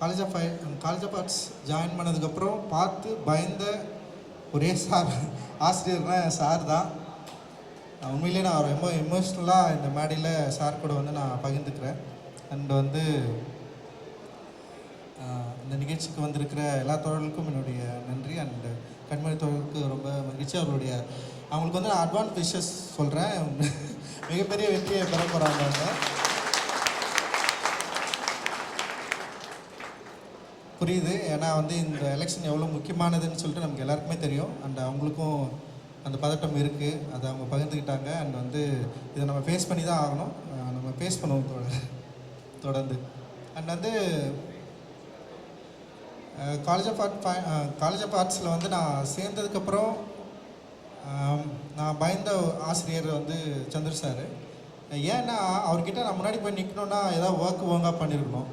College of college of arts join பண்ணதுக்கப்புறம் பார்த்து பயந்த ஒரே சார் ஆசிரியர்னா சார் தான். உண்மையிலேயே நான் ரொம்ப எமோஷ்னலாக இந்த மேடையில் சார் கூட வந்து நான் பகிர்ந்துக்கிறேன். அண்ட் வந்து இந்த நிகழ்ச்சிக்கு வந்திருக்கிற எல்லா தோழர்களுக்கும் என்னுடைய நன்றி. அண்டு கண்மணி தோழர்களுக்கு ரொம்ப மகிழ்ச்சி. அவர்களுடைய அவங்களுக்கு வந்து நான் அட்வான்ஸ் விஷஸ் சொல்கிறேன் மிகப்பெரிய வெற்றியை பெற போகிறாங்க புரியுது. ஏன்னா வந்து இந்த எலெக்ஷன் எவ்வளோ முக்கியமானதுன்னு சொல்லிட்டு நமக்கு எல்லாருக்குமே தெரியும். அண்ட் அவங்களுக்கும் அந்த பதட்டம் இருக்குது அதை அவங்க பகிர்ந்துக்கிட்டாங்க அண்ட் வந்து இதை நம்ம ஃபேஸ் பண்ணி தான் ஆகணும். நம்ம ஃபேஸ் பண்ணுவோம் தொட- தொடர்ந்து. அண்ட் வந்து college of art college of ஆர்ட்ஸில் வந்து நான் சேர்ந்ததுக்கப்புறம் நான் பயந்த ஆசிரியர் வந்து சந்திர சார் ஏன்னா அவர்கிட்ட நான் முன்னாடி போய் நிற்கணுன்னா ஏதாவது ஒர்க் ஒழுங்காக பண்ணியிருக்கணும்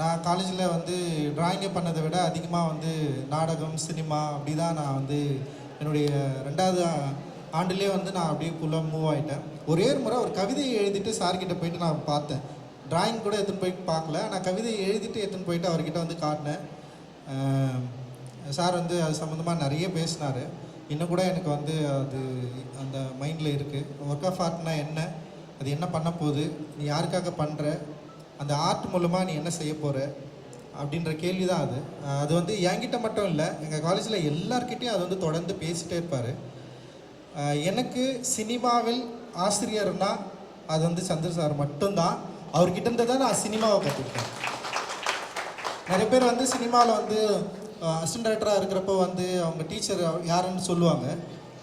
நான் காலேஜில் வந்து ட்ராயிங்கை பண்ணதை விட அதிகமாக வந்து நாடகம் சினிமா அப்படி தான் நான் வந்து என்னுடைய ரெண்டாவது ஆண்டுலேயே வந்து நான் அப்படியே ஃபுல்லாக மூவ் ஆகிட்டேன் ஒரே ஒரு முறை ஒரு கவிதையை எழுதிட்டு சார்கிட்ட போயிட்டு நான் பார்த்தேன். டிராயிங் கூட எடுத்துன்னு போய் பார்க்கல. நான் கவிதையை எழுதிட்டு எடுத்துன்னு போயிட்டு அவர்கிட்ட வந்து காட்டினேன். சார் வந்து அது சம்மந்தமாக நிறைய பேசினார். இன்னும் கூட எனக்கு வந்து அது அந்த மைண்டில் இருக்குது ஒர்க் ஆஃப் ஆர்ட்னா என்ன? அது என்ன பண்ண போகுது? நீ யாருக்காக பண்ணுற அந்த ஆர்ட் மூலமாக நீ என்ன செய்ய போகிற அப்படின்ற கேள்வி தான் அது. அது வந்து என்கிட்ட மட்டும் இல்லை எங்கள் காலேஜில் எல்லார்கிட்டையும் அது வந்து தொடர்ந்து பேசிகிட்டே இருப்பார். எனக்கு சினிமாவில் ஆசிரியர்னா அது வந்து சந்திர சார் மட்டும்தான். அவர்கிட்ட இருந்து தான் நான் சினிமாவை கற்றுக்கிட்டேன் நிறைய பேர் வந்து சினிமாவில் வந்து அசிஸ்டன்ட் டைரக்டராக இருக்கிறப்போ வந்து அவங்க டீச்சர் யாருன்னு சொல்லுவாங்க.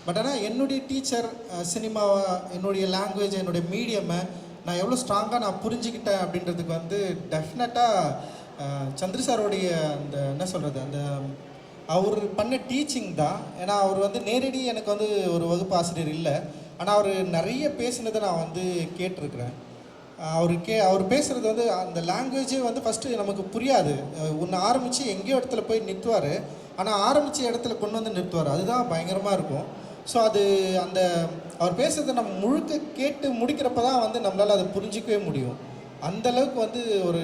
பட் ஆனால் என்னுடைய டீச்சர் சினிமாவை என்னுடைய லாங்குவேஜ் என்னுடைய மீடியமை நான் எவ்வளோ ஸ்ட்ராங்காக நான் புரிஞ்சுக்கிட்டேன் அப்படின்றதுக்கு வந்து டெஃபினட்டாக சந்திர சாரோடைய அந்த என்ன சொல்கிறது அந்த அவர் பண்ண டீச்சிங் தான். ஏன்னா அவர் வந்து நேரடி எனக்கு வந்து ஒரு வகுப்பு ஆசிரியர் இல்லை. ஆனால் அவர் நிறைய பேசினதை நான் வந்து கேட்டிருக்கிறேன். அவர் கே அவர் பேசுகிறது வந்து அந்த லாங்குவேஜே வந்து ஃபஸ்ட்டு நமக்கு புரியாது. ஒன்று ஆரம்பித்து எங்கேயோ இடத்துல போய் நிறுத்துவார் ஆனால் ஆரம்பித்த இடத்துல கொண்டு வந்து நிறுத்துவார் அதுதான் பயங்கரமாக இருக்கும். ஸோ அது அந்த அவர் பேசுகிறத நம்ம முழுக்க கேட்டு முடிக்கிறப்ப தான் வந்து நம்மளால் அதை புரிஞ்சிக்கவே முடியும். அந்த அளவுக்கு வந்து ஒரு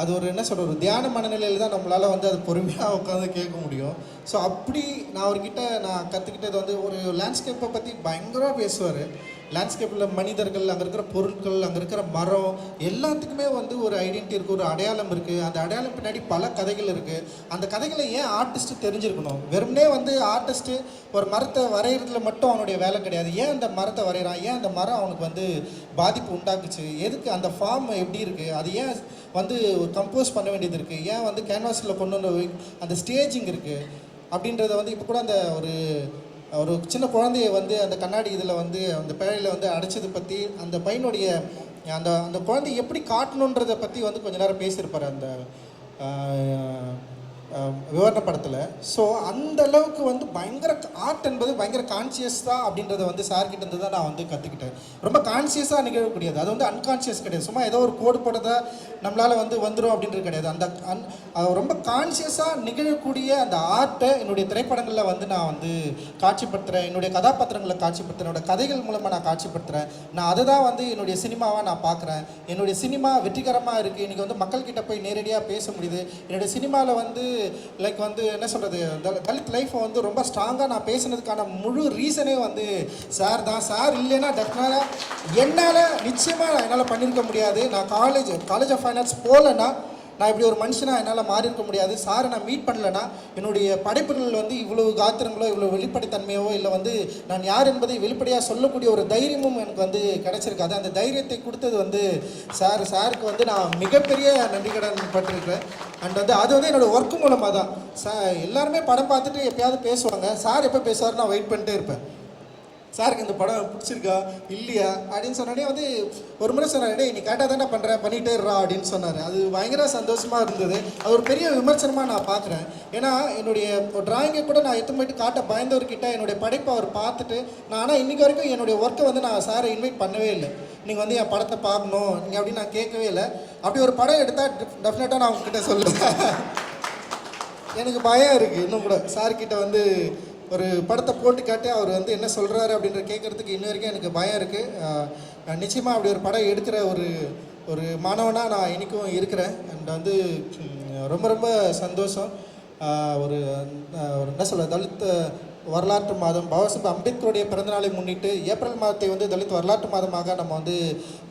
அது ஒரு என்ன சொல்கிற ஒரு தியான மனநிலையில் தான் நம்மளால் வந்து அது பொறுமையாக உட்காந்து கேட்க முடியும். ஸோ அப்படி நான் அவர்கிட்ட நான் கற்றுக்கிட்டது வந்து ஒரு லேண்ட்ஸ்கேப்பை பற்றி பயங்கரமாக பேசுவார். லேண்ட்ஸ்கேப்பில் மனிதர்கள் அங்கே இருக்கிற பொருட்கள் அங்கே இருக்கிற மரம் எல்லாத்துக்குமே வந்து ஒரு ஐடென்டிட்டி இருக்குது ஒரு அடையாளம் இருக்குது அந்த அடையாளம் பின்னாடி பல கதைகள் இருக்குது அந்த கதைகளை ஏன் ஆர்டிஸ்ட்டு தெரிஞ்சிருக்கணும்? வெறுமனே வந்து ஆர்டிஸ்ட்டு ஒரு மரத்தை வரைகிறதுல மட்டும் அவனுடைய வேலை கிடையாது. ஏன் அந்த மரத்தை வரைகிறான் ஏன் அந்த மரம் அவனுக்கு வந்து பாதிப்பு உண்டாக்குச்சு? எதுக்கு அந்த ஃபார்ம் எப்படி இருக்குது அது ஏன் வந்து கம்போஸ் பண்ண வேண்டியது இருக்குது ஏன் வந்து கேன்வாஸில் கொண்டு வந்து அந்த ஸ்டேஜிங் இருக்குது அப்படின்றத வந்து இப்போ கூட அந்த ஒரு ஒரு சின்ன குழந்தைய வந்து அந்த கண்ணாடி இதில் வந்து அந்த பேழையில் வந்து அடைச்சது பற்றி அந்த பையனுடைய அந்த அந்த குழந்தைய எப்படி காட்டணுன்றதை பற்றி வந்து கொஞ்ச நேரம் பேசியிருப்பார் அந்த விவரணப்படுத்தலை. ஸோ அந்த அளவுக்கு வந்து பயங்கர ஆர்ட் என்பது பயங்கர கான்சியஸ் தான் அப்படின்றத வந்து சார்கிட்ட இருந்து தான் நான் வந்து கற்றுக்கிட்டேன் ரொம்ப கான்சியஸாக நிகழக்கூடியது அது வந்து அன்கான்சியஸ் கிடையாது. சும்மா ஏதோ ஒரு கோடு போட்டதை நம்மளால் வந்து வந்துடும் அப்படின்றது கிடையாது. அந்த அன் ரொம்ப கான்சியஸாக நிகழக்கூடிய அந்த ஆர்ட்டை என்னுடைய திரைப்படங்களில் வந்து நான் வந்து காட்சிப்படுத்துகிறேன் என்னுடைய கதாபாத்திரங்களை காட்சிப்படுத்துகிறேன் என்னோடய கதைகள் மூலமாக நான் காட்சிப்படுத்துகிறேன் நான் அதை தான் வந்து என்னுடைய சினிமாவாக நான் பார்க்குறேன். என்னுடைய சினிமா வெற்றிகரமாக இருக்குது இன்றைக்கி வந்து மக்கள்கிட்ட போய் நேரடியாக பேச முடியுது. என்னுடைய சினிமாவில் வந்து லைக் வந்து என்ன சொல்கிறது தலித் லைஃப்பை வந்து ரொம்ப ஸ்ட்ராங்காக நான் பேசுனதுக்கான முழு ரீசனே வந்து சார் தான். சார் இல்லைன்னா டெஃபினாக என்னால் நிச்சயமாக என்னால் பண்ணியிருக்க முடியாது. நான் காலேஜ் காலேஜ் ஆஃப் ஃபைனான்ஸ் போகலன்னா நான் இப்படி ஒரு மனுஷனாக என்னால் மாறி இருக்க முடியாது. சாரை நான் மீட் பண்ணலன்னா என்னுடைய படைப்புகள் வந்து இவ்வளோ காத்திரங்களோ இவ்வளோ வெளிப்படைத்தன்மையோ இல்லை வந்து நான் யார் என்பதை வெளிப்படையாக சொல்லக்கூடிய ஒரு தைரியமும் எனக்கு வந்து கிடச்சிருக்காது அந்த தைரியத்தை கொடுத்தது வந்து சார். சாருக்கு வந்து நான் மிகப்பெரிய நன்றி கடன் பட்டிருக்கிறேன். அண்ட் வந்து அது வந்து என்னோடய ஒர்க் மூலமாக தான் சார் எல்லாருமே படம் பார்த்துட்டு எப்பயாவது பேசுவாங்க. சார் எப்போ பேசுவார் நான் வெயிட் பண்ணிட்டே இருப்பேன். சாருக்கு இந்த படம் பிடிச்சிருக்கா? இல்லையா? அப்படின்னு சொன்னோடனே வந்து ஒரு முறை சொன்னார் நீ கேட்டால் தானே பண்ணுறேன் பண்ணிகிட்டே இருறா அப்படின்னு சொன்னார். அது பயங்கர சந்தோஷமாக இருந்தது. அது ஒரு பெரிய விமர்சனமாக நான் பார்க்குறேன். ஏன்னா என்னுடைய டிராயிங்கை கூட நான் எடுத்து போயிட்டு காட்ட பயந்தவர்கிட்ட என்னுடைய படைப்பை அவர் பார்த்துட்டு நான் ஆனால் இன்றைக்கி வரைக்கும் என்னுடைய ஒர்க்கை வந்து நான் சாரை இன்வைட் பண்ணவே இல்லை. நீங்கள் வந்து என் படத்தை பார்க்கணும். நீங்கள் அப்படின்னு நான் கேட்கவே இல்லை. அப்படி ஒரு படம் எடுத்தால் டெஃபினட்டாக நான் உங்ககிட்ட சொல்லுவேன். எனக்கு பயம் இருக்குது இன்னும் கூட சார்கிட்ட வந்து ஒரு படத்தை போட்டு காட்டி அவர் வந்து என்ன சொல்கிறாரு அப்படின்ற கேட்குறதுக்கு இன்ன வரைக்கும் எனக்கு பயம் இருக்குது நிச்சயமாக அப்படி ஒரு படம் எடுக்கிற ஒரு ஒரு மாணவனாக நான் இன்றைக்கும் இருக்கிறேன். அண்ட் வந்து ரொம்ப ரொம்ப சந்தோஷம். ஒரு ஒரு என்ன சொல்ல தலித்த வரலாற்று மாதம். பாபாசாஹிப் அம்பேத்கருடைய பிறந்தநாளை முன்னிட்டு ஏப்ரல் மாதத்தை வந்து தலித் வரலாற்று மாதமாக நம்ம வந்து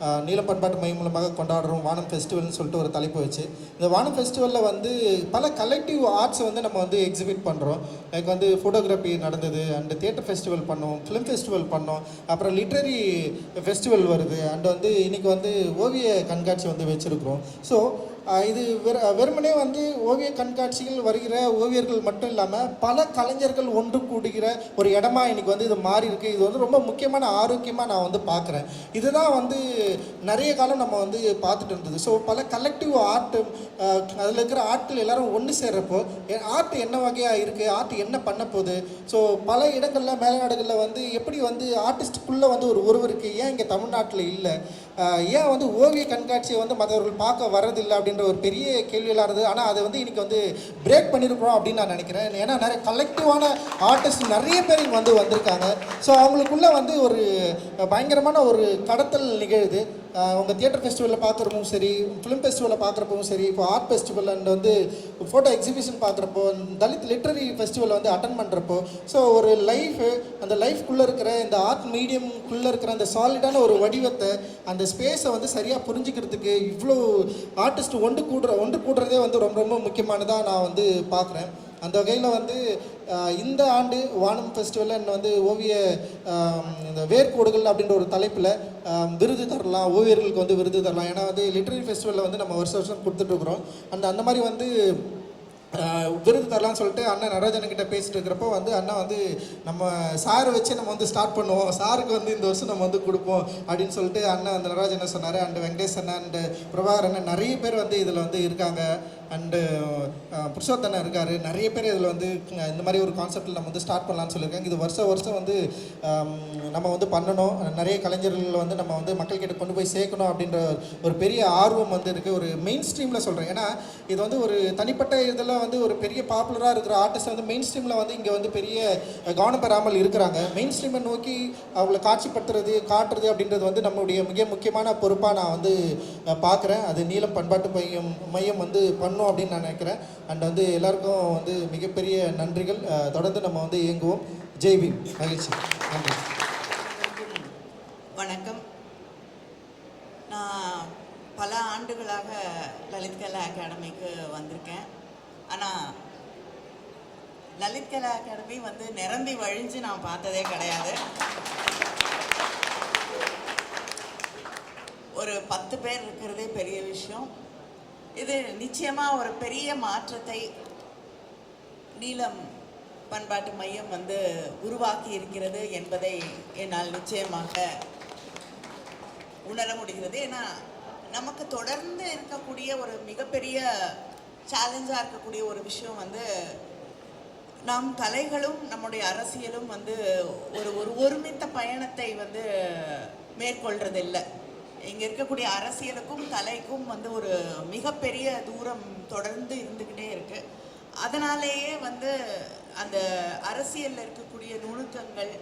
ஆஹ் நீலம் பண்பாட்டு மையம் மூலமாக கொண்டாடுறோம். வானம் ஃபெஸ்டிவல்னு சொல்லிட்டு ஒரு தலைப்பு வச்சு. இந்த வானம் ஃபெஸ்டிவலில் வந்து பல கலெக்டிவ் ஆர்ட்ஸை வந்து நம்ம வந்து எக்ஸிபிட் பண்ணுறோம் லைக் வந்து ஃபோட்டோகிராஃபி நடந்தது அண்ட் தியேட்டர் ஃபெஸ்டிவல் பண்ணோம் ஃபிலிம் ஃபெஸ்டிவல் பண்ணோம் அப்புறம் லிட்ரரி ஃபெஸ்டிவல் வருது அண்ட் வந்து இன்றைக்கி வந்து ஓவிய கண்காட்சி வந்து வச்சுருக்கிறோம். ஸோ இது வெற வெறுமனே வந்து ஓவிய கண்காட்சிகள் வருகிற ஓவியர்கள் மட்டும் இல்லாமல் பல கலைஞர்கள் ஒன்று கூடுகிற ஒரு இடமா இன்னைக்கு வந்து இது மாறி இருக்கு. இது வந்து ரொம்ப முக்கியமான ஆரோக்கியமாக நான் வந்து பார்க்குறேன் இதுதான் வந்து நிறைய காலம் நம்ம வந்து பார்த்துட்டு இருந்தது. ஸோ பல கலெக்டிவ் ஆர்ட் அதில் இருக்கிற ஆட்கள் எல்லாரும் ஒன்று சேர்றப்போ ஆர்ட் என்ன வகையாக இருக்குது ஆர்ட் என்ன பண்ண போகுது? ஸோ பல இடங்களில் மேலநாடுகளில் வந்து எப்படி வந்து ஆர்டிஸ்டுக்குள்ளே வந்து ஒரு உறவு இருக்குது ஏன் இங்கே தமிழ்நாட்டில் இல்லை? ஏன் வந்து ஓவிய கண்காட்சியை வந்து மற்றவர்கள் பார்க்க வரதில்லை அப்படின்ற ஒரு பெரிய கேள்வியெல்லாம் இருந்தது. ஆனால் அதை வந்து இன்னைக்கு வந்து பிரேக் பண்ணியிருக்கிறோம் அப்படின்னு நான் நினைக்கிறேன். ஏன்னா நிறைய கலெக்டிவான ஆர்டிஸ்ட் நிறைய பேர் இங்கே வந்து வந்திருக்காங்க. ஸோ அவங்களுக்குள்ள வந்து ஒரு பயங்கரமான ஒரு கடத்தல் நிகழுது. உங்கள் தியேட்டர் ஃபெஸ்டிவலில் பார்க்குறப்பவும் சரி ஃபிலிம் ஃபெஸ்டிவலில் பார்க்குறப்பவும் சரி இப்போ ஆர்ட் ஃபெஸ்டிவல் அண்ட் வந்து ஃபோட்டோ எக்ஸிபிஷன் பார்க்குறப்போ தலித் லிட்ரரி ஃபெஸ்டிவல் வந்து அட்டன் பண்ணுறப்போ ஸோ ஒரு லைஃப் அந்த லைஃப்குள்ளே இருக்கிற இந்த ஆர்ட் மீடியம்குள்ளே இருக்கிற அந்த சாலிடான ஒரு வடிவத்தை அந்த ஸ்பேஸை வந்து சரியாக புரிஞ்சுக்கிறதுக்கு இவ்வளோ ஆர்டிஸ்ட் ஒன்று கூடுற ஒன்று கூடுறதே வந்து ரொம்ப ரொம்ப முக்கியமானதாக நான் வந்து பார்க்குறேன். அந்த வகையில் வந்து இந்த ஆண்டு வானம் ஃபெஸ்டிவலில் வந்து ஓவிய இந்த வேர்கோடுகள் அப்படின்ற ஒரு தலைப்பில் விருது தரலாம் ஓவியர்களுக்கு வந்து விருது தரலாம். ஏன்னா வந்து லிட்ரரி ஃபெஸ்டிவலில் வந்து நம்ம வருஷம் வருஷம் கொடுத்துட்ருக்குறோம் அந்த அந்த மாதிரி வந்து விருது தரலாம்னு சொல்லிட்டு அண்ணன் நடராஜன் கிட்ட பேசிட்டு இருக்கிறப்போ வந்து அண்ணா வந்து நம்ம சார் வச்சு நம்ம வந்து ஸ்டார்ட் பண்ணுவோம். சாருக்கு வந்து இந்த வருஷம் நம்ம வந்து கொடுப்போம் அப்படின்னு சொல்லிட்டு அண்ணன் அந்த நடராஜன் சொன்னார்? அண்ட் வெங்கடேஷ் அண்ணன் அண்ட் பிரபாகர் அண்ணன் நிறைய பேர் வந்து இதில் வந்து இருக்காங்க. அண்டு uh, uh, புருஷோத்தனை இருக்கார். நிறைய பேர் இதில் வந்து இந்த மாதிரி ஒரு கான்செப்டில் நம்ம வந்து ஸ்டார்ட் பண்ணலாம்னு சொல்லியிருக்காங்க. இது வருஷம் வருஷம் வந்து um, நம்ம வந்து பண்ணணும். நிறைய கலைஞர்கள் வந்து நம்ம வந்து மக்கள்கிட்ட கொண்டு போய் சேர்க்கணும் அப்படின்ற ஒரு பெரிய ஆர்வம் வந்து இருக்குது ஒரு மெயின் ஸ்ட்ரீமில் சொல்கிறேன் ஏன்னா இது வந்து ஒரு தனிப்பட்ட இதில் வந்து ஒரு பெரிய பாப்புலராக இருக்கிற ஆர்டிஸ்ட் வந்து மெயின் ஸ்ட்ரீமில் வந்து இங்கே வந்து பெரிய கவனம் பெறாமல் இருக்கிறாங்க. மெயின் ஸ்ட்ரீமை நோக்கி அவங்கள காட்சிப்படுத்துறது காட்டுறது அப்படின்றது வந்து நம்மளுடைய மிக முக்கியமான பொறுப்பாக நான் வந்து பார்க்குறேன். அது நீளம் பண்பாட்டு மையம் மையம் வந்து பண்ணும் அப்படின்னு நான் நினைக்கிறேன். அண்ட் வந்து எல்லாருக்கும் வந்து மிகப்பெரிய நன்றிகள். தொடர்ந்து நம்ம வந்து இயங்குவோம். ஜெய்பி மகிழ்ச்சி. நன்றி. வணக்கம். நான் பல ஆண்டுகளாக லலித் கலா அகாடமிக்கு வந்திருக்கேன். ஆனால் லலித் கலா அகாடமி வந்து நிரம்பி வழிஞ்சு நான் பார்த்ததே கிடையாது. ஒரு பத்து பேர் இருக்கிறதே பெரிய விஷயம். இது நிச்சயமாக ஒரு பெரிய மாற்றத்தை நீளம் பண்பாட்டு மையம் வந்து உருவாக்கி இருக்கிறது என்பதை என்னால் நிச்சயமாக உணர முடிகிறது. ஏன்னா நமக்கு தொடர்ந்து இருக்கக்கூடிய ஒரு மிகப்பெரிய சேலஞ்சாக இருக்கக்கூடிய ஒரு விஷயம் வந்து நம் கலைகளும் நம்முடைய அரசியலும் வந்து ஒரு ஒரு ஒருமித்த பயணத்தை வந்து மேற்கொள்றதில்லை. இங்கே இருக்கக்கூடிய அரசியலுக்கும் கலைக்கும் வந்து ஒரு மிகப்பெரிய தூரம் தொடர்ந்து இருந்துக்கிட்டே இருக்கு. அதனாலேயே வந்து அந்த அரசியலில் இருக்கக்கூடிய நுணுக்கங்கள்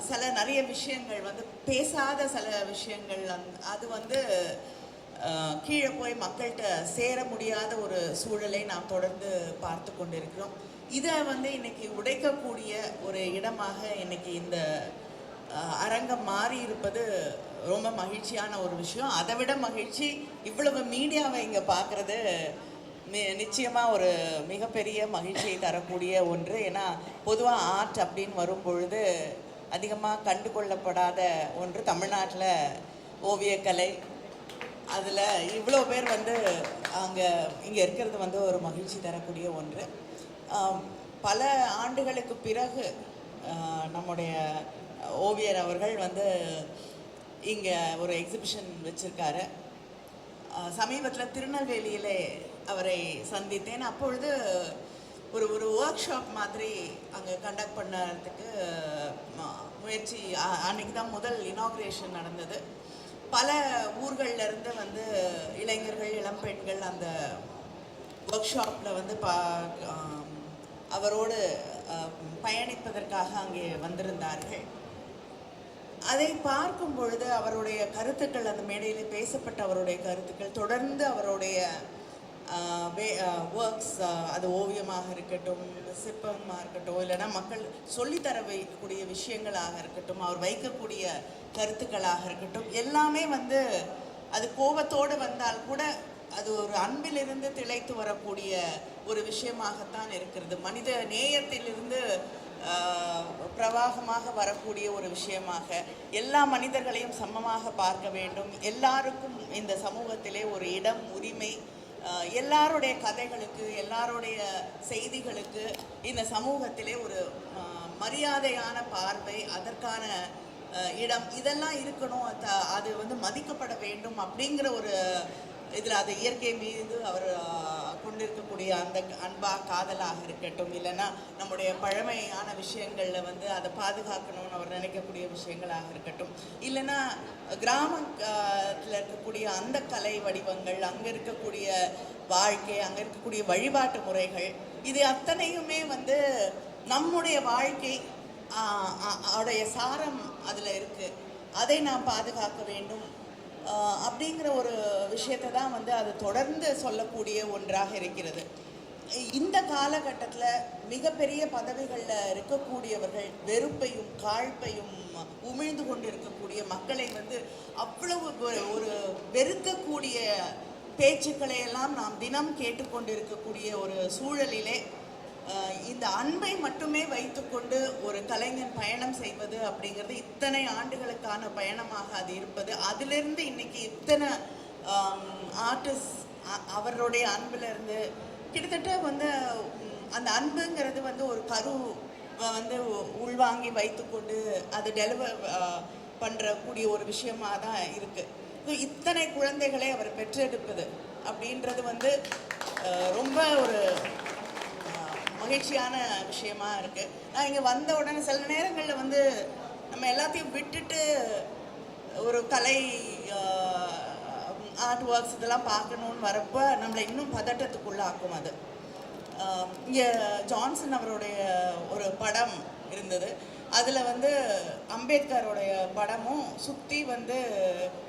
சில நிறைய விஷயங்கள் வந்து பேசாத சில விஷயங்கள் அந்- அது வந்து கீழே போய் மக்கள்கிட்ட சேர முடியாத ஒரு சூழலை நாம் தொடர்ந்து பார்த்து கொண்டிருக்கிறோம். இதை வந்து இன்னைக்கு உடைக்கக்கூடிய ஒரு இடமாக இன்னைக்கு இந்த அரங்கம் மாறி இருப்பது ரொம்ப மகிழ்ச்சியான ஒரு விஷயம். அதை விட மகிழ்ச்சி இவ்வளவு மீடியாவை இங்கே பார்க்குறது நிச்சயமாக ஒரு மிகப்பெரிய மகிழ்ச்சியை தரக்கூடிய ஒன்று. ஏன்னா பொதுவாக ஆர்ட் அப்படின்னு வரும் பொழுது அதிகமாக கண்டுகொள்ளப்படாத ஒன்று தமிழ்நாட்டில் ஓவியக்கலை. அதில் இவ்வளோ பேர் வந்து அங்கே இங்கே இருக்கிறது வந்து ஒரு மகிழ்ச்சி தரக்கூடிய ஒன்று. பல ஆண்டுகளுக்கு பிறகு நம்முடைய ஓவியர் அவர்கள் வந்து இங்கே ஒரு எக்ஸிபிஷன் வச்சுருக்காரு. சமீபத்தில் திருநெல்வேலியிலே அவரை சந்தித்தேன். அப்பொழுது ஒரு ஒரு ஒர்க் ஷாப் மாதிரி அங்கே கண்டக்ட் பண்ணுறதுக்கு முயற்சி அன்னைக்கு தான் முதல் இனாக்ரேஷன் நடந்தது. பல ஊர்களிலிருந்து வந்து இளைஞர்கள் இளம்பெண்கள் அந்த ஒர்க் ஷாப்பில் வந்து பா அவரோடு பயணிப்பதற்காக அங்கே வந்திருந்தார்கள். அதை பார்க்கும் பொழுது அவருடைய கருத்துக்கள் அந்த மேடையில் பேசப்பட்ட அவருடைய கருத்துக்கள் தொடர்ந்து அவருடைய ஒர்க்ஸ் அது ஓவியமாக இருக்கட்டும் சிற்பமாக இருக்கட்டும் இல்லைன்னா மக்கள் சொல்லித்தர வைக்கக்கூடிய விஷயங்களாக இருக்கட்டும் அவர் வைக்கக்கூடிய கருத்துக்களாக இருக்கட்டும் எல்லாமே வந்து அது கோபத்தோடு வந்தால் கூட அது ஒரு அன்பிலிருந்து திளைத்து வரக்கூடிய ஒரு விஷயமாகத்தான் இருக்கிறது. மனித நேயத்திலிருந்து பிரவாகமாக வரக்கூடிய ஒரு விஷயமாக எல்லா மனிதர்களையும் சமமாக பார்க்க வேண்டும். எல்லாருக்கும் இந்த சமூகத்திலே ஒரு இடம் உரிமை எல்லாருடைய கதைகளுக்கு எல்லாருடைய செய்திகளுக்கு இந்த சமூகத்திலே ஒரு மரியாதையான பார்வை அதற்கான இடம் இதெல்லாம் இருக்கணும். அது வந்து மதிக்கப்பட வேண்டும் அப்படிங்கிற ஒரு இதில் அது இயற்கை மீது அவர் கொண்டிருக்கக்கூடிய அந்த அன்பாக காதலாக இருக்கட்டும் இல்லைன்னா நம்முடைய பழமையான விஷயங்களில் வந்து அதை பாதுகாக்கணும்னு அவர் நினைக்கக்கூடிய விஷயங்களாக இருக்கட்டும். இல்லைன்னா கிராமத்தில் இருக்கக்கூடிய அந்த கலை வடிவங்கள் அங்கே இருக்கக்கூடிய வாழ்க்கை அங்கே இருக்கக்கூடிய வழிபாட்டு முறைகள் இது அத்தனையுமே வந்து நம்முடைய வாழ்க்கை ஆஹ் உடைய சாரம் அதில் இருக்குது அதை நாம் பாதுகாக்க வேண்டும். அப்படிங்கிற ஒரு விஷயத்தை தான் வந்து அது தொடர்ந்து சொல்லக்கூடிய ஒன்றாக இருக்கிறது. இந்த காலகட்டத்தில் மிகப்பெரிய பதவிகளில் இருக்கக்கூடியவர்கள் வெறுப்பையும் காழ்ப்பையும் உமிழ்ந்து கொண்டு இருக்கக்கூடிய மக்களை வந்து அவ்வளவு ஒரு- ஒரு வெறுக்கக்கூடிய பேச்சுக்களை எல்லாம் நாம் தினம் கேட்டுக்கொண்டு இருக்கக்கூடிய ஒரு சூழலிலே இந்த அன்பை மட்டுமே வைத்துக்கொண்டு ஒரு கலைஞன் பயணம் செய்வது அப்படிங்கிறது இத்தனை ஆண்டுகளுக்கான பயணமாக அது இருப்பது. அதிலிருந்து இன்னைக்கு இத்தனை ஆர்டிஸ்ட் அவருடைய அன்பிலிருந்து கிட்டத்தட்ட வந்து அந்த அன்புங்கிறது வந்து ஒரு கரு வந்து உள்வாங்கி வைத்துக்கொண்டு அது டெலிவர் பண்ணுறக்கூடிய ஒரு விஷயமாக தான் இருக்குது இத்தனை குழந்தைகளை அவர் பெற்றெடுப்பது அப்படின்றது வந்து ரொம்ப ஒரு மகிழ்ச்சியான விஷயமா இருக்கு. நான் இங்கே வந்த உடனே சில நேரங்களில் வந்து நம்ம எல்லாத்தையும் விட்டுட்டு ஒரு கலை ஆர்ட் ஒர்க்ஸ் இதெல்லாம் பார்க்கணுன்னு வரப்போ நம்மளை இன்னும் பதட்டத்துக்குள்ளாக்கும் அது. இங்கே ஜான்சன் அவருடைய ஒரு படம் இருந்தது. அதில் வந்து அம்பேத்கருடைய படமும் சுற்றி வந்து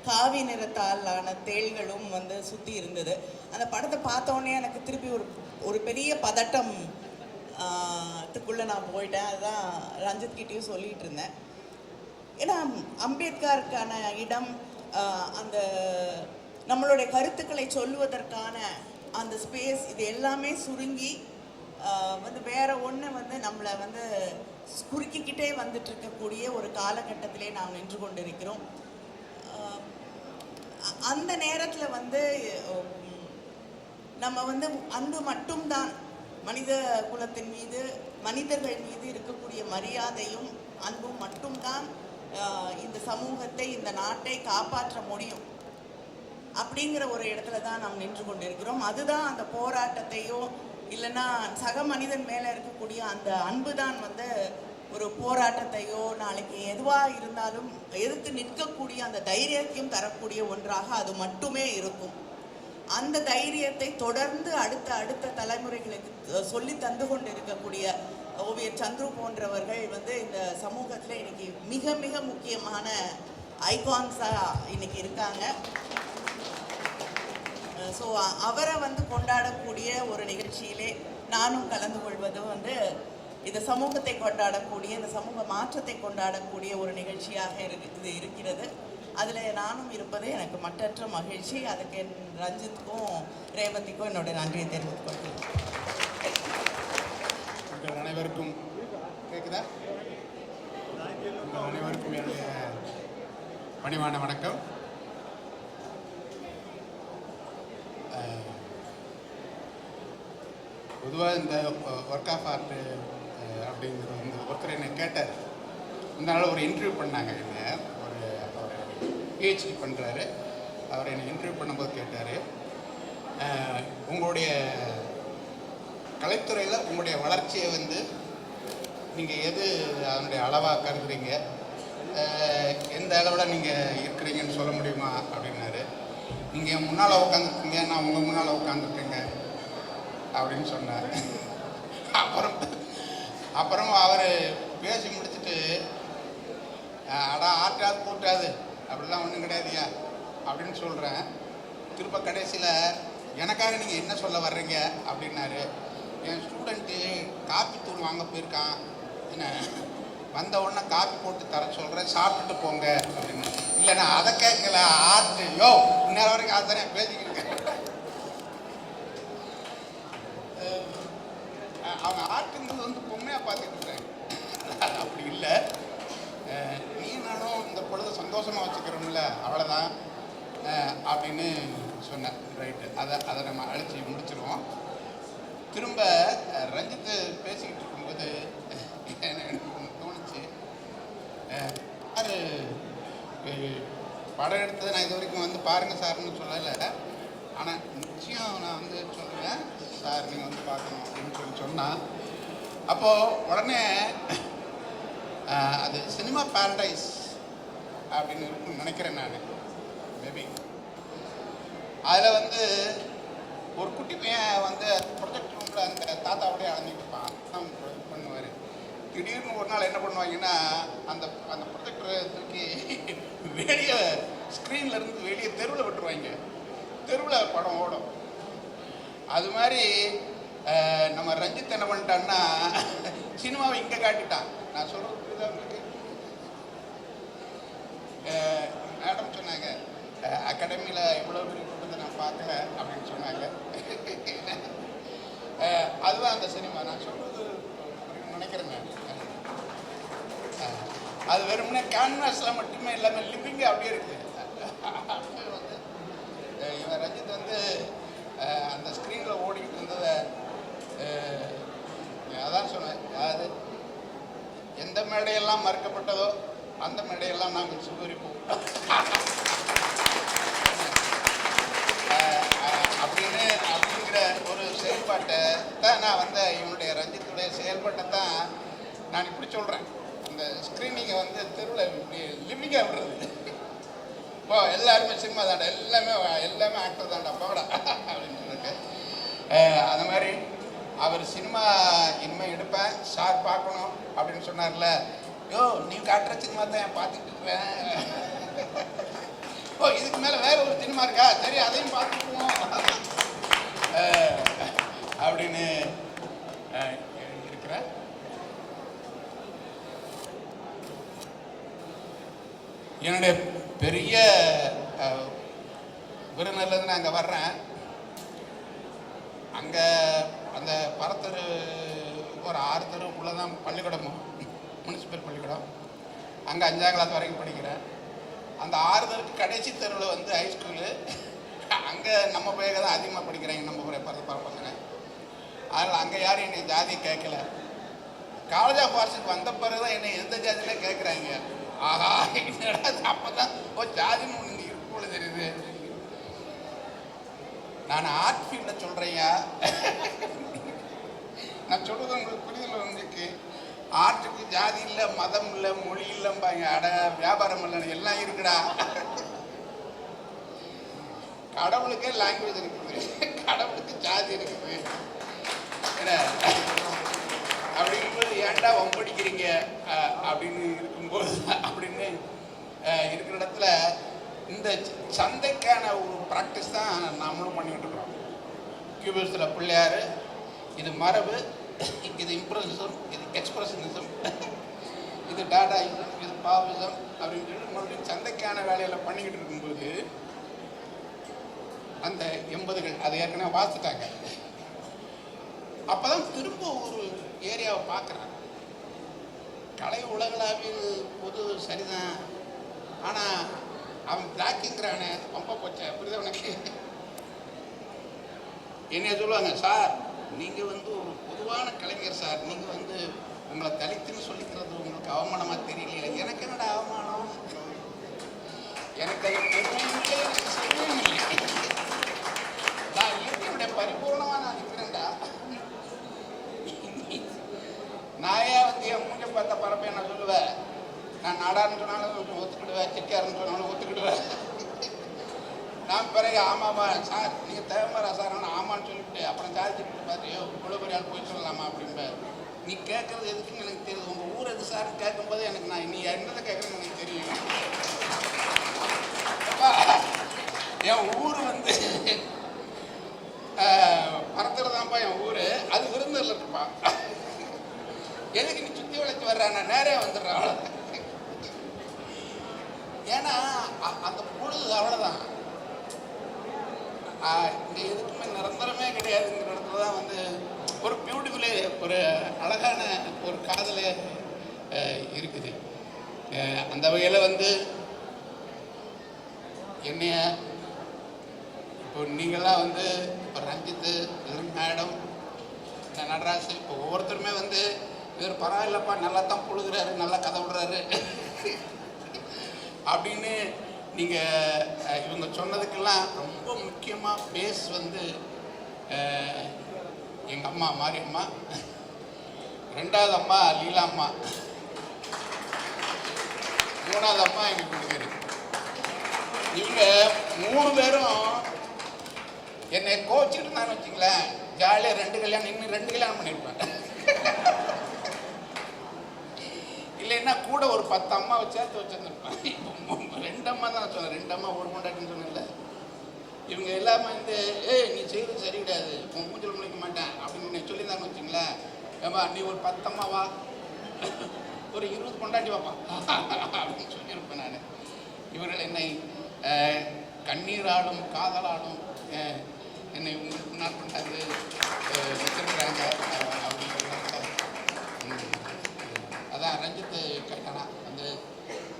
காவி நிறத்தால் ஆன தேள்களும் வந்து சுற்றி இருந்தது. அந்த படத்தை பார்த்தோன்னே எனக்கு திருப்பி ஒரு ஒரு பெரிய பதட்டம் த்துக்குள்ளே நான் போயிட்டேன் அதுதான் ரஞ்சித் கிட்டேயும் சொல்லிகிட்டு இருந்தேன் ஏன்னா அம்பேத்கருக்கான இடம் அந்த நம்மளுடைய கருத்துக்களை சொல்லுவதற்கான அந்த ஸ்பேஸ் இது எல்லாமே சுருங்கி வந்து வேற ஒன்று வந்து நம்மளை வந்து குறுக்கிக்கிட்டே வந்துட்டு இருக்கக்கூடிய ஒரு காலகட்டத்திலே நாம் நின்று கொண்டிருக்கிறோம். இருக்கிறோம் அந்த நேரத்தில் வந்து நம்ம வந்து அன்பு மட்டும்தான் மனித குலத்தின் மீது மனிதர்கள் மீது இருக்கக்கூடிய மரியாதையும் அன்பும் மட்டும்தான் இந்த சமூகத்தை இந்த நாட்டை காப்பாற்ற முடியும். அப்படிங்கிற ஒரு இடத்துல தான் நாம் நின்று கொண்டிருக்கிறோம். அதுதான் அந்த போராட்டத்தையோ இல்லைன்னா சக மனிதன் மேலே இருக்கக்கூடிய அந்த அன்பு தான் வந்து ஒரு போராட்டத்தையோ நாளைக்கு எதுவாக இருந்தாலும் எதிர்த்து நிற்கக்கூடிய அந்த தைரியத்தையும் தரக்கூடிய ஒன்றாக அது மட்டுமே இருக்கும். அந்த தைரியத்தை தொடர்ந்து அடுத்த அடுத்த தலைமுறைகளுக்கு சொல்லி தந்து கொண்டு இருக்கக்கூடிய ஓவியர் சந்துரு போன்றவர்கள் வந்து இந்த சமூகத்தில் இன்னைக்கு மிக மிக முக்கியமான ஐகான்ஸாக இன்னைக்கு இருக்காங்க. ஸோ அவரை வந்து கொண்டாடக்கூடிய ஒரு நிகழ்ச்சியிலே நானும் கலந்து கொள்வது வந்து இந்த சமூகத்தை கொண்டாடக்கூடிய இந்த சமூக மாற்றத்தை கொண்டாடக்கூடிய ஒரு நிகழ்ச்சியாக இருக்கு இது இருக்கிறது. அதில் நானும் இருப்பது எனக்கு மற்றற்ற மகிழ்ச்சி. அதுக்கு என் ரஞ்சித்துக்கும் ரேவதிக்கும் என்னோட நன்றியை தெரிவித்துக் கொள்கிறேன் உங்கள் அனைவருக்கும் கேட்குதா உங்கள் அனைவருக்கும் என்னுடைய பணிவான வணக்கம். பொதுவாக இந்த ஒர்க் ஆஃப் ஆர்ட் அப்படிங்கிறது வந்து ஒருத்தர் என்னை கேட்டார். இந்த நாள் ஒரு இன்டர்வியூ பண்ணாங்க என்ன. பிஹெச்டி பண்ணுறாரு அவர் என்னை இன்டர்வியூ பண்ணும்போது கேட்டார். உங்களுடைய கலைத்துறையில் உங்களுடைய வளர்ச்சியை வந்து நீங்கள் எது அதனுடைய அளவாக கருதுறீங்க? எந்த அளவில் நீங்கள் இருக்கிறீங்கன்னு சொல்ல முடியுமா? அப்படின்னாரு. நீங்கள் முன்னால் உட்காந்துருக்கீங்க நான் உங்கள் முன்னால் உட்காந்துருக்கேங்க அப்படின்னு சொன்னார். அப்புறம் அப்புறம் அவர் பேசி முடிச்சுட்டு அடா ஆட்டாது கூட்டாது அப்படிலாம் ஒன்றும் கிடையாதுயா அப்படின்னு சொல்கிறேன் திரும்ப கடைசியில் எனக்காக நீங்கள் என்ன சொல்ல வர்றீங்க? அப்படின்னாரு. என் ஸ்டூடெண்ட்டு காப்பி தூள் வாங்க போயிருக்கான். என்ன வந்த உடனே காப்பி போட்டு தர சொல்கிறேன் சாப்பிட்டுட்டு போங்க. அப்படின்னு. இல்லை நான் அதை கேட்கல. ஆர்ட் யோ இன்னொரு வரைக்கும் அதுதானே பேசிக்கிட்டு இருக்கேன். அவங்க ஆர்ட்டுங்கிறது வந்து பொம்மையாக பார்த்துட்டு இருக்காங்க அப்படி இல்லை. அஹ் நானும் இந்த பொழுது சந்தோஷமாக வச்சுக்கிறோம்ல அவ்வளோதான் அப்படின்னு சொன்னேன் ரைட்டு அதை அதை நம்ம அழிச்சு முடிச்சிருவோம். திரும்ப ரஞ்சித்து பேசிக்கிட்டு இருக்கும்போது எனக்கு ஒண்ணு தோணுச்சு அஹ், யாரு படம் எடுத்தது நான் இது வரைக்கும் வந்து பாருங்கள் சார்னு சொல்லலை. ஆனால் நிச்சயம் நான் வந்து சொல்லுவேன் சார் நீங்கள் வந்து பார்க்கணும் அப்படின்னு சொல்லி சொன்னால் அப்போது உடனே அது சினிமா பேரடைஸ் அப்படின்னு இருக்கும்னு நினைக்கிறேன் நான். மேபி அதில் வந்து ஒரு குட்டி பையன் வந்து ப்ரொஜெக்ட் ரூமில் அந்த தாத்தாவோடய அலைஞ்சிட்டு இருப்பான். பண்ணுவார். திடீர்னு ஒரு நாள் என்ன பண்ணுவாங்கன்னா அந்த அந்த ப்ரொஜெக்டரை தூக்கி வெளியே ஸ்க்ரீனில் இருந்து வெளியே தெருவில் விட்டுருவாங்க. தெருவில் படம் ஓடும். அது மாதிரி நம்ம ரஞ்சித் என்ன பண்ணிட்டான்னா சினிமாவை இங்கே காட்டிட்டான். நான் சொல்கிறது புரியுதா உங்களுக்கு அஹ், மேடம் சொன்னாங்க அகாடமியில் இவ்வளோ பெரிய கூட்டத்தை நான் பார்க்கல அப்படின்னு சொன்னாங்க. அதுதான் அந்த சினிமா? நான் சொல்கிறது நினைக்கிறேன் நான். அது வெறும்னா கேன்வாஸில் மட்டுமே எல்லாமே லிவிங்க அப்படியே இருக்குது வந்து இவன் ரஞ்சித் வந்து அந்த ஸ்க்ரீனில் ஓடிக்கிட்டு இருந்ததை அதான் சொன்னேன். அது எந்த மேடையெல்லாம் மறுக்கப்பட்டதோ அந்த மேடையெல்லாம் நாங்கள் சுகரிப்போம் அப்படின்னு அப்படிங்கிற ஒரு செயல்பாட்டை தான் நான் வந்து இவனுடைய ரஞ்சித்துடைய செயல்பாட்டை தான் நான் இப்படி சொல்கிறேன் இந்த ஸ்க்ரீனிங்கை வந்து தெருவில் இப்படி லிமிங்காக விடுறது. இப்போ எல்லாருமே சினிமா தாண்டா எல்லாமே எல்லாமே ஆக்டர் தாண்டா போகடா அப்படின்னு சொல்லிட்டு. அந்த மாதிரி அவர் சினிமா இனிமேல் எடுப்பேன் சார் பார்க்கணும் அப்படின்னு சொன்னார்ல யோ நீ காட்டுற சினிமா தான் நான் பார்த்துட்டு இருப்பேன் ஓ இதுக்கு மேலே வேற ஒரு சினிமா இருக்கா? சரி அதையும் பார்த்துக்குவோம். அப்படின்னு இருக்கிற இருக்கிறேன் என்னுடைய பெரிய அஹ், நான் அங்கே வர்றேன். அங்கே அந்த பரத்தரு ஒரு ஆறு தெருவுக்குள்ளே தான் பள்ளிக்கூடம் முனிசிபல் பள்ளிக்கூடம். அங்கே அஞ்சாம் கிளாஸ் வரைக்கும் படிக்கிறேன். அந்த ஆறுதலுக்கு கடைசி தெருவில் வந்து ஹைஸ்கூலு அங்கே நம்ம பையக தான் அதிகமாக படிக்கிறாங்க நம்ம ஊரை பிறந்த பசங்க அதனால் அங்கே யாரும் என்னை ஜாதியை கேட்கல. காலேஜ் ஆஃப் ஆர்ட்ஸுக்கு வந்த பிறகு தான் என்னை எந்த ஜாதியிலே கேட்குறாங்க. ஆஹா என்னடா அப்போ தான் ஓ ஜாதின்னு ஒன்று இங்கே தெரியுது. நான் ஆர்ட் ஃபீல்டில் சொல்கிறேயா நான் சொல்கிறது உங்களுக்கு புரிதல் வந்துருக்கு. ஆர்ட்டுக்கு ஜாதி இல்லை மதம் இல்லை மொழி இல்லைம்பாங்க அட வியாபாரம் இல்லை எல்லாம் இருக்குடா. கடவுளுக்கே லாங்குவேஜ் இருக்குது கடவுளுக்கு ஜாதி இருக்குது என்ன? அப்படிங்கும்போது ஏன்டா ஒம்படிக்கிறீங்க அஹ், அப்படின்னு இருக்கும்போது அப்படின்னு இருக்கிற இடத்துல இந்த சந்தைக்கான ஒரு ப்ராக்டிஸ் தான் நாமளும் பண்ணிக்கிட்டு இருக்கிறோம் கியூபிஸில் பிள்ளையார் இது மரபு இது இம்ப்ரெஷனிசம் இது எக்ஸ்பிரஷனிசம் இது டாடாயிசம் இது பாவிசம் அப்படின்னு சொல்லி மறுபடியும் சந்தைக்கான வேலையில் பண்ணிக்கிட்டு இருக்கும்போது அந்த எண்பதுகள் அதை ஏற்கனவே வாசிட்டாங்க அப்பதான் திரும்ப ஒரு ஏரியாவை பார்க்குறாங்க கலை உலகளாவில் பொது சரிதான். ஆனால் அவன் பிளாக்கிங்கிறானே ரொம்ப போச்ச புரியுதா உனக்கு? என்ன சொல்லுவாங்க சார் நீங்கள் வந்து ஒரு பொதுவான கலைஞர் சார் நீங்கள் வந்து உங்களை தலித்துன்னு சொல்லிக்கிறது உங்களுக்கு அவமானமாக தெரியல எனக்கு என்னடா அவமானம்? எனக்கு சிறுமையும் இல்லை நான் இயற்கையுடைய பரிபூர்ணமாக நான் இருக்கிறேன்டா நான் ஏன் வந்து என் மூஞ்ச பார்த்த பரப்பை நான் சொல்லுவேன் நான் நாடான்னு சொன்னாலும் ஒத்துக்கிடுவேன் செட்டியாருன்னு சொன்னாலும் ஒத்துக்கிடுவேன் நான் பிறகு ஆமாம்மா சார் நீங்கள் தேவைமாரா சார் ஆனால் ஆமான்னு சொல்லிவிட்டு அப்புறம் சாதிச்சுட்டு பார்த்து ஐயோ இவ்வளோ பெரிய ஆள் போய் சொல்லலாமா அப்படிம்ப நீ கேட்கறது எதுக்குன்னு எனக்கு தெரியுது உங்கள் ஊர் எது சார் கேட்கும்போது எனக்கு நான் நீ என்னதை கேட்குறேன்னு எனக்கு தெரியும் அப்பா, என் ஊர் வந்து பரத்துறதான்ப்பா என் ஊர். அது விருந்தில் இருக்குப்பா. எதுக்கு நீ சுற்றி வளைச்சு வர்ற? நான் நேரே வந்துடுறேன் ஏன்னா அந்த பொழுது அவ்வளோதான் இந்த எதுக்குமே நிரந்தரமே கிடையாதுங்கிற இடத்துல தான் வந்து ஒரு பியூட்டிஃபுல்லு ஒரு அழகான ஒரு காதல் இருக்குது. அந்த வகையில் வந்து என்னைய இப்போ நீங்களாம் வந்து இப்போ ரஞ்சித்து மேடம் நடராசு இப்போ ஒவ்வொருத்தருமே வந்து இவர் பரவாயில்லப்பா நல்லா தான் புழுகிறாரு நல்லா கதை விடுறாரு. அப்படின்னு நீங்கள் இவங்க சொன்னதுக்கெல்லாம் ரொம்ப முக்கியமாக பேஸ் வந்து எங்கள் அம்மா மாரியம்மா ரெண்டாவது அம்மா லீலா அம்மா. மூணாவது அம்மா எங்கள் வீட்டுக்காரி இவங்க மூணு பேரும் என்னை கோச்சிட்டு இருந்தான்னு வச்சுங்களேன் ஜாலியாக ரெண்டு கல்யாணம் இன்னும் ரெண்டு கல்யாணம் பண்ணியிருப்பேன் இல்லைன்னா கூட ஒரு பத்து அம்மாவை சேர்த்து வச்சிருந்துருப்பேன். ரெண்டு அம்மா தான் சொன்னேன். ரெண்டு அம்மா ஒரு கொண்டாட்டின்னு சொன்னேன்ல. இவங்க எல்லாமே வந்து ஏய் நீ செய்கிறது சரி கிடையாது. உன் மூஞ்சில் முடிக்க மாட்டேன். அப்படின்னு நீ சொல்லியிருந்தான்னு வச்சுங்களேன் ஏம்மா நீ ஒரு பத்து அம்மா வா. ஒரு இருபது கொண்டாட்டி வாப்பா. அப்படின்னு சொல்லியிருப்பேன் நான். இவர்கள் என்னை கண்ணீராலும் காதலாலும் அஹ், என்னை உங்களுக்கு முன்னால் கொண்டாந்து வச்சிருக்கிறாங்க அஹ், ம். அதான் ரஞ்சித்து கேட்டானா வந்து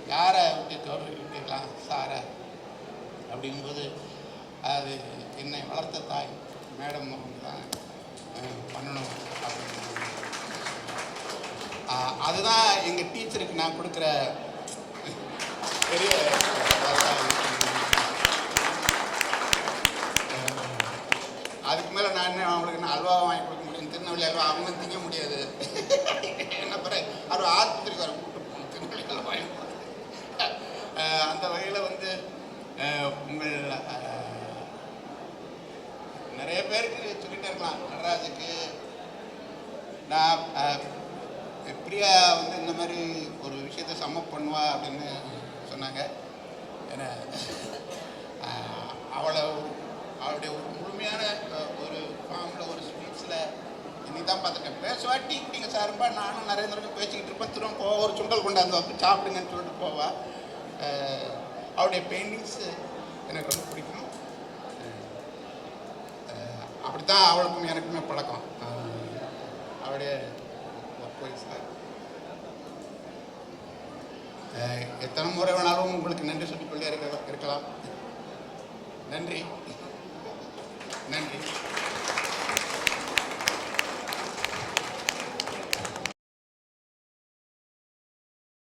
யாரை விட்டு கௌரவி விட்டுக்கலாம் சாரை அப்படிங்கும்போது அது என்னை வளர்த்த தாய் மேடம் அவங்க தான் பண்ணணும் அப்படின்னு அதுதான் எங்கள் டீச்சருக்கு நான் கொடுக்குற பெரிய என்ன அவங்களுக்கு நான் அல்வா வாங்கி கொடுக்க முடியும். திருநெல்வேலி அல்வா அவங்களும் திங்க முடியாது. என்ன பிற அவர் ஆஸ்பத்திரிக்கு வர கூட்டு போகணும் திருநெல்வேலி அல்வா வாங்கி அந்த வகையில் வந்து உங்கள் நிறைய பேருக்கு சொல்லிகிட்டே இருக்கலாம். நடராஜுக்கு நான் பிரியா வந்து இந்த மாதிரி ஒரு விஷயத்த சம்மப் பண்ணுவா அப்படின்னு சொன்னாங்க. ஏன்னா அவளை ஒரு அவருடைய ஒரு முழுமையான ஒரு ஃபார்மில் ஒரு ஸ்பீச்சில் இன்னைக்கு தான் பார்த்துருக்கேன் பேசுவா டீ குடிங்க சார்பா நானும் நரேந்திரனும் பேசிக்கிட்டு இருப்பேன் திரும்ப போவா ஒரு சுண்டல் கொண்டாந்து வந்து சாப்பிடுங்கன்னு சொல்லிட்டு போவா. அவருடைய அவளுடைய பெயிண்டிங்ஸு எனக்கு ரொம்ப பிடிக்கும். அப்படி தான் அவளுக்கும் எனக்குமே பழக்கம். அவருடைய சார் எத்தனை முறை வேணாலும் உங்களுக்கு நன்றி சொல்லிக்கொண்டே இருக்கலாம். நன்றி. நன்றி.